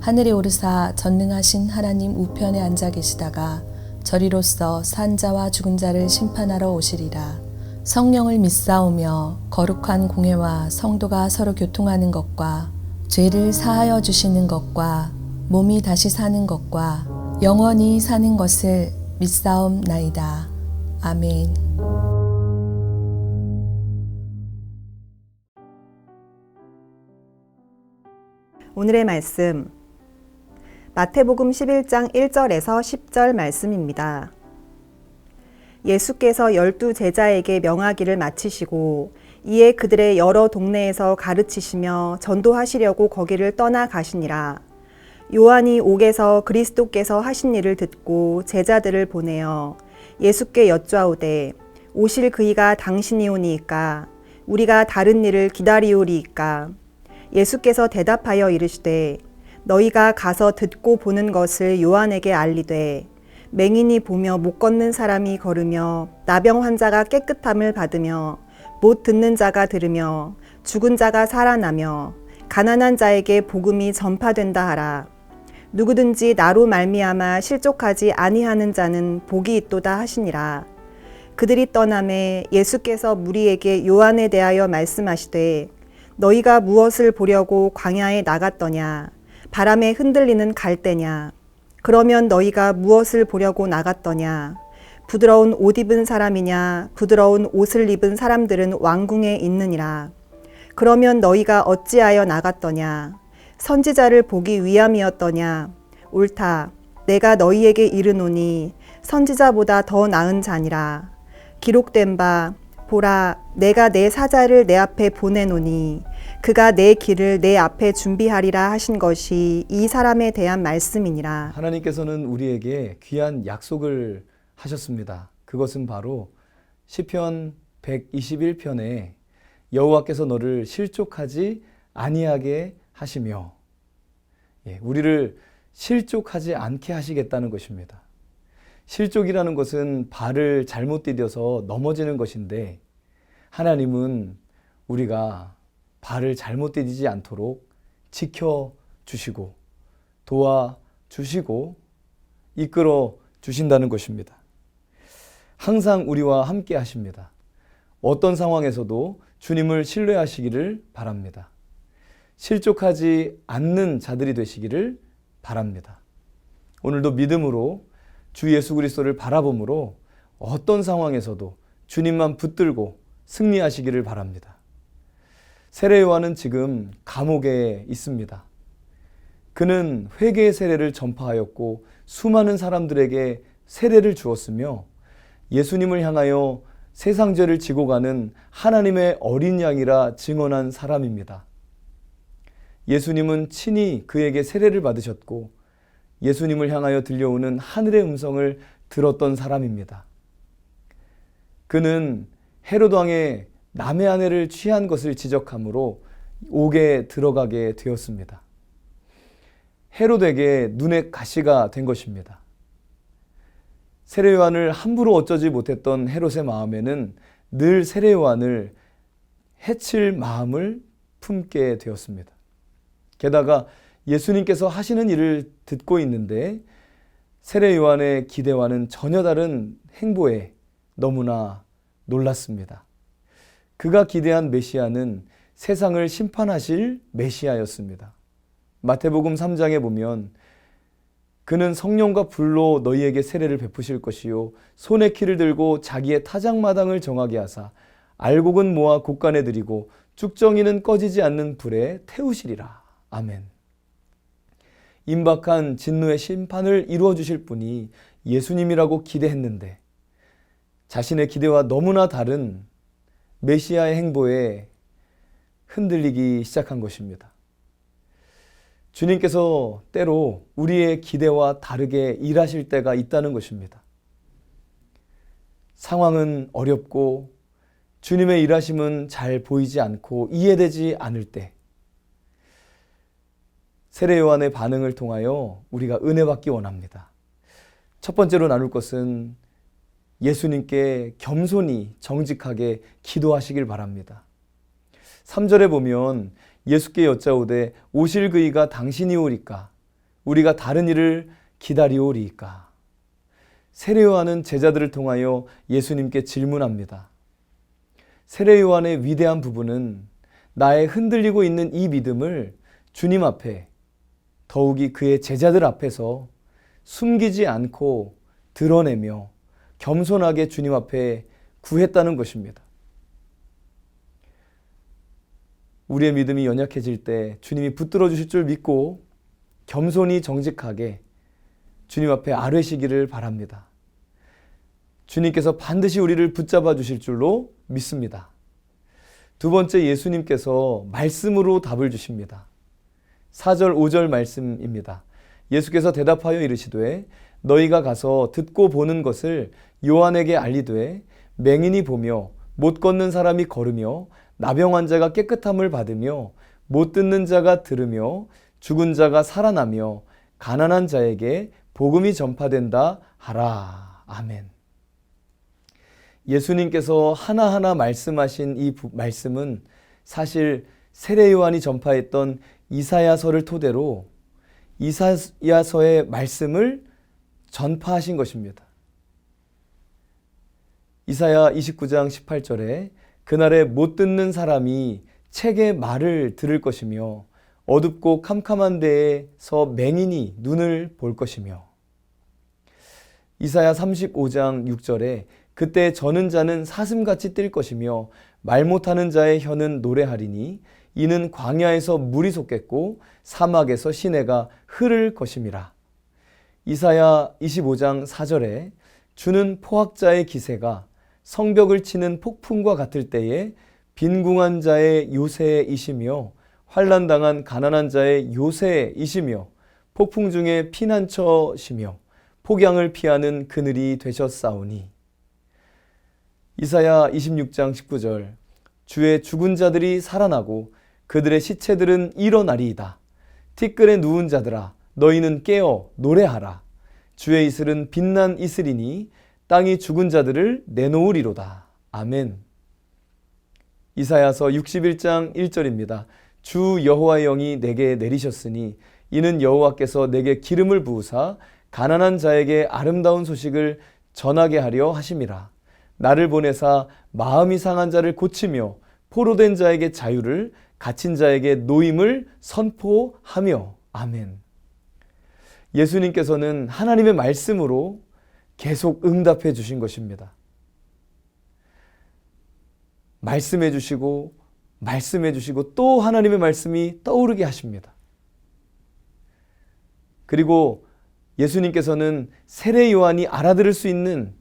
하늘에 오르사 전능하신 하나님 우편에 앉아 계시다가 저리로서 산 자와 죽은 자를 심판하러 오시리라. 성령을 믿사오며 거룩한 공회와 성도가 서로 교통하는 것과 죄를 사하여 주시는 것과 몸이 다시 사는 것과 영원히 사는 것을 믿사옵나이다. 아멘. 오늘의 말씀 마태복음 11장 1절에서 10절 말씀입니다. 예수께서 열두 제자에게 명하기를 마치시고 이에 그들의 여러 동네에서 가르치시며 전도하시려고 거기를 떠나 가시니라. 요한이 옥에서 그리스도께서 하신 일을 듣고 제자들을 보내어 예수께 여쭈아오되 오실 그이가 당신이오니이까 우리가 다른 일을 기다리오리이까 예수께서 대답하여 이르시되 너희가 가서 듣고 보는 것을 요한에게 알리되 맹인이 보며 못 걷는 사람이 걸으며 나병 환자가 깨끗함을 받으며 못 듣는 자가 들으며 죽은 자가 살아나며 가난한 자에게 복음이 전파된다 하라. 누구든지 나로 말미암아 실족하지 아니하는 자는 복이 있도다 하시니라. 그들이 떠남에 예수께서 무리에게 요한에 대하여 말씀하시되 너희가 무엇을 보려고 광야에 나갔더냐 바람에 흔들리는 갈대냐? 그러면 너희가 무엇을 보려고 나갔더냐? 부드러운 옷 입은 사람이냐? 부드러운 옷을 입은 사람들은 왕궁에 있느니라. 그러면 너희가 어찌하여 나갔더냐? 선지자를 보기 위함이었더냐? 옳다. 내가 너희에게 이르노니 선지자보다 더 나은 자니라. 기록된 바 보라 내가 내 사자를 내 앞에 보내노니 그가 내 길을 내 앞에 준비하리라 하신 것이 이 사람에 대한 말씀이니라. 하나님께서는 우리에게 귀한 약속을 하셨습니다. 그것은 바로 시편 121편에 여호와께서 너를 실족하지 아니하게 하시며 예, 우리를 실족하지 않게 하시겠다는 것입니다. 실족이라는 것은 발을 잘못 디뎌서 넘어지는 것인데 하나님은 우리가 발을 잘못 디디지 않도록 지켜 주시고 도와 주시고 이끌어 주신다는 것입니다. 항상 우리와 함께 하십니다. 어떤 상황에서도 주님을 신뢰하시기를 바랍니다. 실족하지 않는 자들이 되시기를 바랍니다. 오늘도 믿음으로 주 예수 그리스도를 바라봄으로 어떤 상황에서도 주님만 붙들고 승리하시기를 바랍니다. 세례 요한은 지금 감옥에 있습니다. 그는 회개의 세례를 전파하였고 수많은 사람들에게 세례를 주었으며 예수님을 향하여 세상 죄를 지고 가는 하나님의 어린 양이라 증언한 사람입니다. 예수님은 친히 그에게 세례를 받으셨고 예수님을 향하여 들려오는 하늘의 음성을 들었던 사람입니다. 그는 헤로드 왕의 남의 아내를 취한 것을 지적함으로 옥에 들어가게 되었습니다. 헤로드에게 눈에 가시가 된 것입니다. 세례 요한을 함부로 어쩌지 못했던 헤롯의 마음에는 늘 세례 요한을 해칠 마음을 품게 되었습니다. 게다가 예수님께서 하시는 일을 듣고 있는데 세례 요한의 기대와는 전혀 다른 행보에 너무나 놀랐습니다. 그가 기대한 메시아는 세상을 심판하실 메시아였습니다. 마태복음 3장에 보면 그는 성령과 불로 너희에게 세례를 베푸실 것이요 손에 키를 들고 자기의 타작마당을 정하게 하사 알곡은 모아 곡간에 드리고 쭉정이는 꺼지지 않는 불에 태우시리라. 아멘. 임박한 진노의 심판을 이루어 주실 분이 예수님이라고 기대했는데 자신의 기대와 너무나 다른 메시아의 행보에 흔들리기 시작한 것입니다. 주님께서 때로 우리의 기대와 다르게 일하실 때가 있다는 것입니다. 상황은 어렵고 주님의 일하심은 잘 보이지 않고 이해되지 않을 때 세례 요한의 반응을 통하여 우리가 은혜 받기 원합니다. 첫 번째로 나눌 것은 예수님께 겸손히 정직하게 기도하시길 바랍니다. 3절에 보면 예수께 여짜오되 오실 그이가 당신이 오리까 우리가 다른 일을 기다리오리이까 세례 요한은 제자들을 통하여 예수님께 질문합니다. 세례 요한의 위대한 부분은 나의 흔들리고 있는 이 믿음을 주님 앞에 더욱이 그의 제자들 앞에서 숨기지 않고 드러내며 겸손하게 주님 앞에 구했다는 것입니다. 우리의 믿음이 연약해질 때 주님이 붙들어 주실 줄 믿고 겸손히 정직하게 주님 앞에 아뢰시기를 바랍니다. 주님께서 반드시 우리를 붙잡아 주실 줄로 믿습니다. 두 번째 예수님께서 말씀으로 답을 주십니다. 4절 5절 말씀입니다. 예수께서 대답하여 이르시되 너희가 가서 듣고 보는 것을 요한에게 알리되 맹인이 보며 못 걷는 사람이 걸으며 나병 환자가 깨끗함을 받으며 못 듣는 자가 들으며 죽은 자가 살아나며 가난한 자에게 복음이 전파된다 하라. 아멘. 예수님께서 하나하나 말씀하신 이 부- 말씀은 사실 세례 요한이 전파했던 이사야서를 토대로 이사야서의 말씀을 전파하신 것입니다. 이사야 29장 18절에 그날에 못 듣는 사람이 책의 말을 들을 것이며 어둡고 캄캄한 데에서 맹인이 눈을 볼 것이며 이사야 35장 6절에 그때 저는 자는 사슴같이 뛸 것이며 말 못하는 자의 혀는 노래하리니 이는 광야에서 물이 솟겠고 사막에서 시내가 흐를 것임이라. 이사야 25장 4절에 주는 포악자의 기세가 성벽을 치는 폭풍과 같을 때에 빈궁한 자의 요새이시며 환란당한 가난한 자의 요새이시며 폭풍 중에 피난처시며 폭양을 피하는 그늘이 되셨사오니 이사야 26장 19절 주의 죽은 자들이 살아나고 그들의 시체들은 일어나리이다. 티끌에 누운 자들아 너희는 깨어 노래하라. 주의 이슬은 빛난 이슬이니 땅이 죽은 자들을 내놓으리로다. 아멘. 이사야서 61장 1절입니다. 주 여호와의 영이 내게 내리셨으니 이는 여호와께서 내게 기름을 부으사 가난한 자에게 아름다운 소식을 전하게 하려 하심이라. 나를 보내사 마음이 상한 자를 고치며 포로된 자에게 자유를 갇힌 자에게 노임을 선포하며 아멘. 예수님께서는 하나님의 말씀으로 계속 응답해 주신 것입니다. 말씀해 주시고 말씀해 주시고 또 하나님의 말씀이 떠오르게 하십니다. 그리고 예수님께서는 세례 요한이 알아들을 수 있는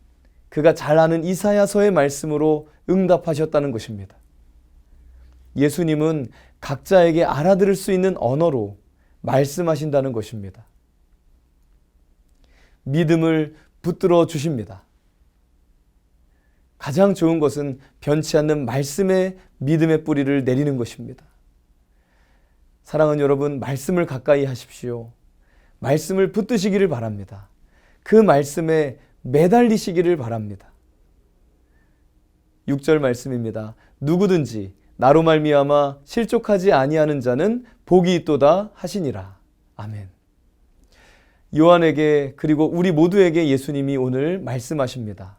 그가 잘 아는 이사야서의 말씀으로 응답하셨다는 것입니다. 예수님은 각자에게 알아들을 수 있는 언어로 말씀하신다는 것입니다. 믿음을 붙들어 주십니다. 가장 좋은 것은 변치 않는 말씀의 믿음의 뿌리를 내리는 것입니다. 사랑하는 여러분, 말씀을 가까이 하십시오. 말씀을 붙드시기를 바랍니다. 그 말씀에 매달리시기를 바랍니다. 6절 말씀입니다. 누구든지 나로 말미암아 실족하지 아니하는 자는 복이 있도다 하시니라. 아멘. 요한에게 그리고 우리 모두에게 예수님이 오늘 말씀하십니다.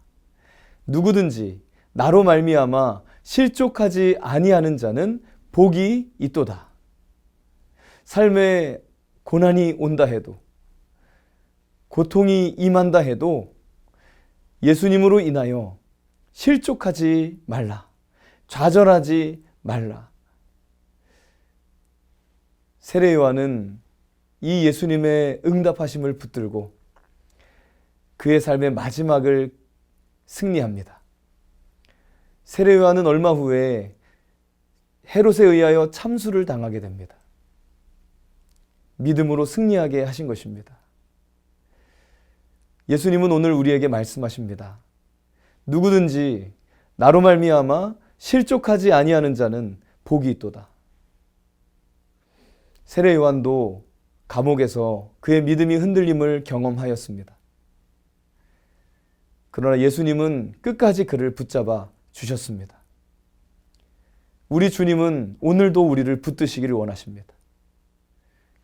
누구든지 나로 말미암아 실족하지 아니하는 자는 복이 있도다. 삶에 고난이 온다 해도 고통이 임한다 해도 예수님으로 인하여 실족하지 말라. 좌절하지 말라. 세례 요한은 이 예수님의 응답하심을 붙들고 그의 삶의 마지막을 승리합니다. 세례 요한은 얼마 후에 헤롯에 의하여 참수를 당하게 됩니다. 믿음으로 승리하게 하신 것입니다. 예수님은 오늘 우리에게 말씀하십니다. 누구든지 나로 말미암아 실족하지 아니하는 자는 복이 있도다. 세례 요한도 감옥에서 그의 믿음이 흔들림을 경험하였습니다. 그러나 예수님은 끝까지 그를 붙잡아 주셨습니다. 우리 주님은 오늘도 우리를 붙드시기를 원하십니다.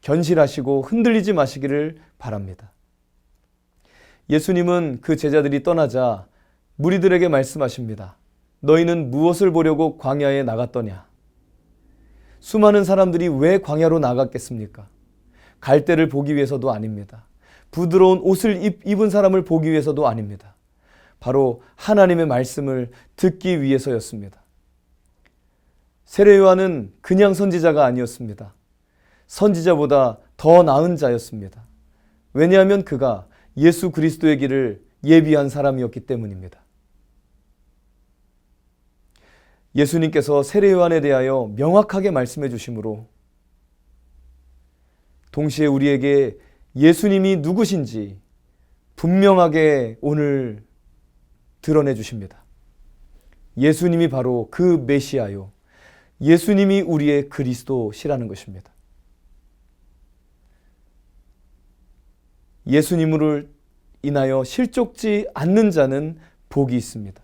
견실하시고 흔들리지 마시기를 바랍니다. 예수님은 그 제자들이 떠나자 무리들에게 말씀하십니다. 너희는 무엇을 보려고 광야에 나갔더냐? 수많은 사람들이 왜 광야로 나갔겠습니까? 갈대를 보기 위해서도 아닙니다. 부드러운 옷을 입, 입은 사람을 보기 위해서도 아닙니다. 바로 하나님의 말씀을 듣기 위해서였습니다. 세례 요한은 그냥 선지자가 아니었습니다. 선지자보다 더 나은 자였습니다. 왜냐하면 그가 예수 그리스도의 길을 예비한 사람이었기 때문입니다. 예수님께서 세례 요한에 대하여 명확하게 말씀해 주심으로 동시에 우리에게 예수님이 누구신지 분명하게 오늘 드러내 주십니다. 예수님이 바로 그 메시아요. 예수님이 우리의 그리스도시라는 것입니다. 예수님을 인하여 실족지 않는 자는 복이 있습니다.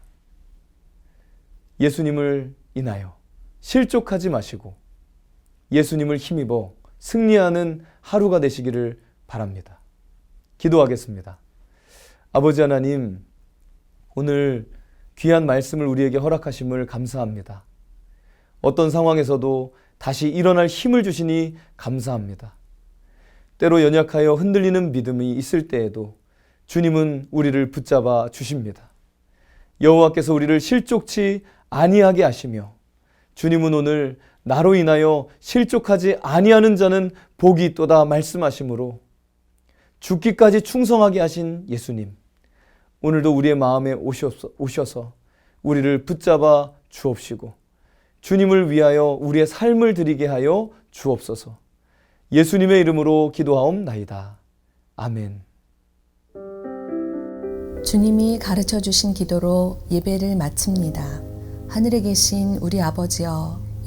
예수님을 인하여 실족하지 마시고 예수님을 힘입어 승리하는 하루가 되시기를 바랍니다. 기도하겠습니다. 아버지 하나님, 오늘 귀한 말씀을 우리에게 허락하심을 감사합니다. 어떤 상황에서도 다시 일어날 힘을 주시니 감사합니다. 때로 연약하여 흔들리는 믿음이 있을 때에도 주님은 우리를 붙잡아 주십니다. 여호와께서 우리를 실족치 아니하게 하시며 주님은 오늘 나로 인하여 실족하지 아니하는 자는 복이 있도다 말씀하시므로 죽기까지 충성하게 하신 예수님 오늘도 우리의 마음에 오셔서 우리를 붙잡아 주옵시고 주님을 위하여 우리의 삶을 드리게 하여 주옵소서. 예수님의 이름으로 기도하옵나이다. 아멘. 주님이 가르쳐 주신 기도로 예배를 마칩니다. 하늘에 계신 우리 아버지여,